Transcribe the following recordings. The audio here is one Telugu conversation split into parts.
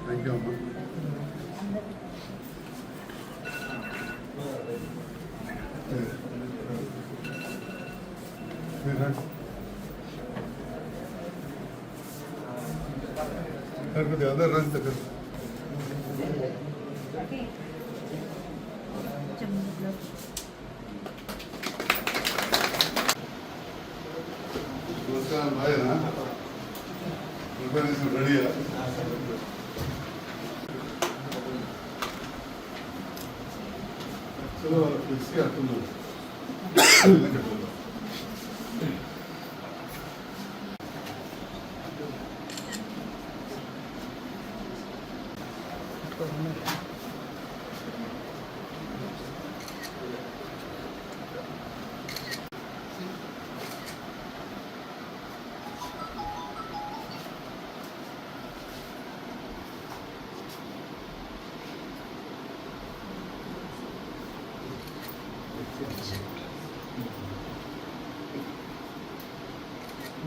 థ్యాంక్ యూ అమ్మా కొద్దిగా అందరు రండి దగ్గర నమస్కారం బాయేనా ప్రిపరేషన్ రెడీయా? చలో ఫ్లెక్సీ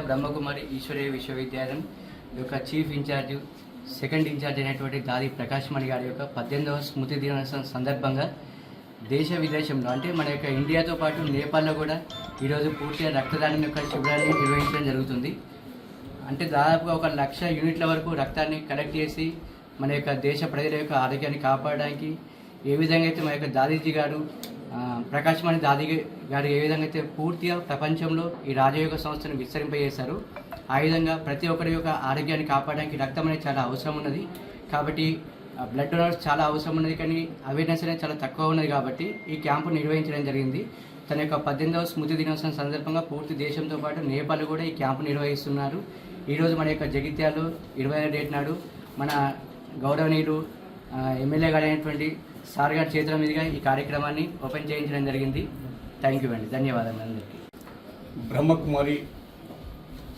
బ్రహ్మకుమారి ఈశ్వరీయ విశ్వవిద్యాలయం యొక్క చీఫ్ ఇన్ఛార్జ్ సెకండ్ ఇన్ఛార్జ్ అయినటువంటి దాది ప్రకాష్ మణి గారి యొక్క పద్దెనిమిదవ స్మృతి దినోత్సవం సందర్భంగా దేశ విదేశంలో అంటే మన యొక్క ఇండియాతో పాటు నేపాల్లో కూడా ఈరోజు పూర్తిగా రక్తదానం యొక్క శిబిరాన్ని నిర్వహించడం జరుగుతుంది. అంటే దాదాపుగా ఒక లక్ష యూనిట్ల వరకు రక్తాన్ని కలెక్ట్ చేసి మన యొక్క దేశ ప్రజల యొక్క ఆరోగ్యాన్ని కాపాడడానికి ఏ విధంగా అయితే మన యొక్క దాదీజీ గారు ప్రకాశమణి దాది గారు ఏ విధంగా అయితే పూర్తిగా ప్రపంచంలో ఈ రాజయోగ సంస్థను విస్తరింపజేశారు ఆ విధంగా ప్రతి ఒక్కరి యొక్క ఆరోగ్యాన్ని కాపాడడానికి రక్తం అనేది చాలా అవసరం ఉన్నది. కాబట్టి బ్లడ్ డొనర్స్ చాలా అవసరం ఉన్నది కానీ అవేర్నెస్ అనేది చాలా తక్కువ ఉన్నది కాబట్టి ఈ క్యాంపు నిర్వహించడం జరిగింది. తన యొక్క పద్దెనిమిదవ స్మృతి దినోత్సవం సందర్భంగా పూర్తి దేశంతో పాటు నేపాల్ కూడా ఈ క్యాంపు నిర్వహిస్తున్నారు. ఈరోజు మన యొక్క జగిత్యాలు ఇరవై డేట్ నాడు మన గౌరవనీయులు ఎమ్మెల్యే గారు అయినటువంటి సార్ గారి చేతుల మీదుగా ఈ కార్యక్రమాన్ని ఓపెన్ చేయించడం జరిగింది. థ్యాంక్ యూ అండి. ధన్యవాదాలు అందరికీ. బ్రహ్మకుమారి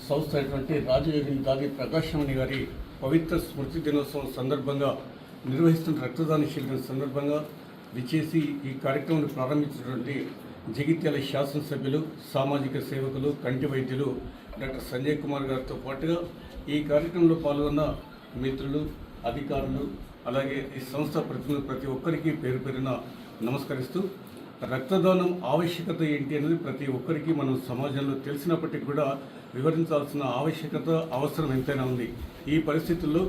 సంస్థ అయినటువంటి రాజయోగి దాది ప్రకాశమణి గారి పవిత్ర స్మృతి దినోత్సవం సందర్భంగా నిర్వహిస్తున్న రక్తదాన శిబిరం సందర్భంగా విచేసి ఈ కార్యక్రమాన్ని ప్రారంభించినటువంటి జగిత్యాల శాసనసభ్యులు సామాజిక సేవకులు కంటి వైద్యులు డాక్టర్ సంజయ్ కుమార్ గారితో పాటుగా ఈ కార్యక్రమంలో పాల్గొన్న మిత్రులు అధికారులు అలాగే ఈ సంస్థ ప్రతినిధులు ప్రతి ఒక్కరికి పేరు పేరున నమస్కరిస్తూ రక్తదానం ఆవశ్యకత ఏంటి అనేది ప్రతి ఒక్కరికి మనం సమాజంలో తెలిసినప్పటికీ కూడా వివరించాల్సిన ఆవశ్యకత అవసరం ఎంతైనా ఉంది. ఈ పరిస్థితుల్లో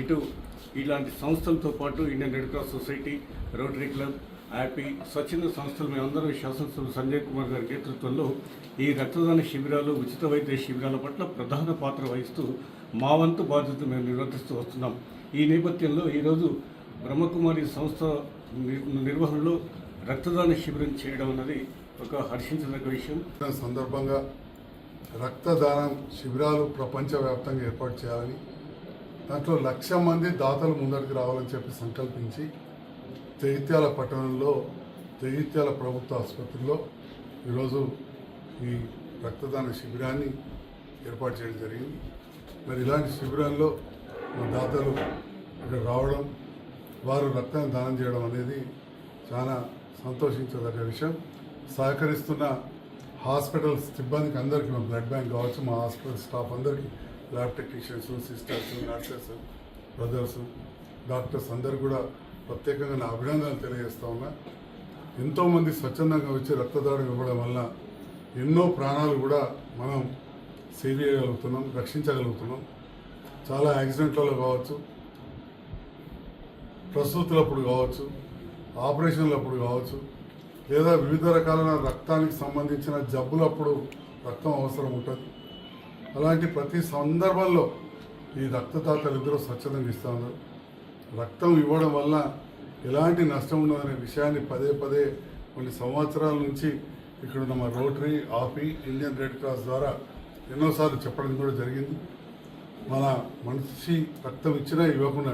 ఇటు ఇలాంటి సంస్థలతో పాటు Indian red cross society rotary club యాపీ స్వచ్ఛంద సంస్థలు మేమందరం శాసనసభ్యులు సంజయ్ కుమార్ గారి నేతృత్వంలో ఈ రక్తదాన శిబిరాలు ఉచిత వైద్య శిబిరాల పట్ల ప్రధాన పాత్ర వహిస్తూ మా వంతు బాధ్యత మేము నిర్వర్తిస్తూ వస్తున్నాం. ఈ నేపథ్యంలో ఈరోజు బ్రహ్మకుమారి సంస్థ నిర్వహణలో రక్తదాన శిబిరం చేయడం అన్నది ఒక హర్షించదగ్గ విషయం. సందర్భంగా రక్తదానం శిబిరాలు ప్రపంచవ్యాప్తంగా ఏర్పాటు చేయాలని దాంట్లో లక్ష మంది దాతలు ముందరికి రావాలని చెప్పి సంకల్పించి జగిత్యాల పట్టణంలో జగిత్యాల ప్రభుత్వ ఆసుపత్రిలో ఈరోజు ఈ రక్తదాన శిబిరాన్ని ఏర్పాటు చేయడం జరిగింది. మరి ఇలాంటి శిబిరాల్లో మా దాతలు ఇక్కడ రావడం వారు రక్తాన్ని దానం చేయడం అనేది చాలా సంతోషించదగ్గ విషయం. సహకరిస్తున్న హాస్పిటల్ సిబ్బందికి అందరికీ మా బ్లడ్ బ్యాంక్ కావచ్చు మా హాస్పిటల్ స్టాఫ్ అందరికీ lab technicians sisters nurses brothers doctors అందరు కూడా ప్రత్యేకంగా నా అభినందనలు తెలియజేస్తా ఉన్నా. ఎంతోమంది స్వచ్ఛందంగా వచ్చి రక్తదానం ఇవ్వడం వల్ల ఎన్నో ప్రాణాలు కూడా మనం సేవ్ చేయగలుగుతున్నాం రక్షించగలుగుతున్నాం. చాలా యాక్సిడెంట్లలో కావచ్చు ప్రసూతులప్పుడు కావచ్చు ఆపరేషన్లప్పుడు కావచ్చు లేదా వివిధ రకాలైన రక్తానికి సంబంధించిన జబ్బులప్పుడు రక్తం అవసరం ఉంటుంది. అలాంటి ప్రతి సందర్భంలో ఈ రక్తదాతలు ఇద్దరు స్వచ్ఛతను ఇస్తున్నారు రక్తం ఇవ్వడం వల్ల ఎలాంటి నష్టం ఉండదనే విషయాన్ని పదే పదే కొన్ని సంవత్సరాల నుంచి ఇక్కడ ఉన్న మా రోటరీ ఆఫీ ఇండియన్ రెడ్ క్రాస్ ద్వారా ఎన్నోసార్లు చెప్పడం కూడా జరిగింది. మన మనిషి రక్తం ఇచ్చినా ఇవ్వకుండా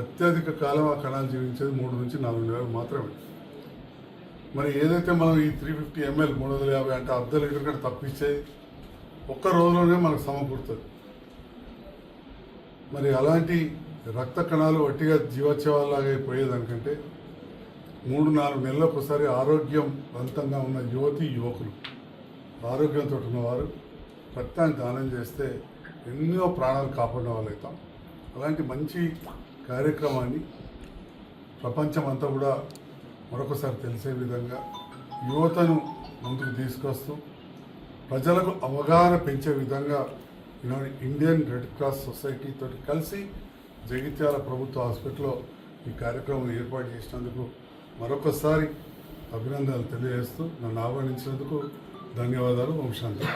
అత్యధిక కాలం ఆ కణాలు జీవించేది మూడు నుంచి నాలుగు నెలలు మాత్రమే. మరి ఏదైతే మనం ఈ త్రీ ఫిఫ్టీ ఎంఎల్ మూడు వందల యాభై అంటే అర్ధ లీటర్ కంటే తప్పించేది ఒక్క రోజులోనే మనకు సమకూరుతుంది. మరి అలాంటి రక్త కణాలు వట్టిగా జీవోత్సవాలాగా పోయేదానికంటే మూడు నాలుగు నెలలకు ఒకసారి ఆరోగ్యవంతంగా ఉన్న యువతి యువకులు ఆరోగ్యంతో ఉన్నవారు రక్తాన్ని దానం చేస్తే ఎన్నో ప్రాణాలు కాపాడిన వాళ్ళు అలాంటి మంచి కార్యక్రమాన్ని ప్రపంచం అంతా కూడా మరొకసారి తెలిసే విధంగా యువతను ముందుకు తీసుకొస్తూ ప్రజలకు అవగాహన పెంచే విధంగా ఈనాడు ఇండియన్ రెడ్ క్రాస్ సొసైటీతో కలిసి జగిత్యాల ప్రభుత్వ హాస్పిటల్లో ఈ కార్యక్రమం ఏర్పాటు చేసినందుకు మరొకసారి అభినందనలు తెలియజేస్తూ నన్ను ఆహ్వానించినందుకు ధన్యవాదాలు. వంశాంతి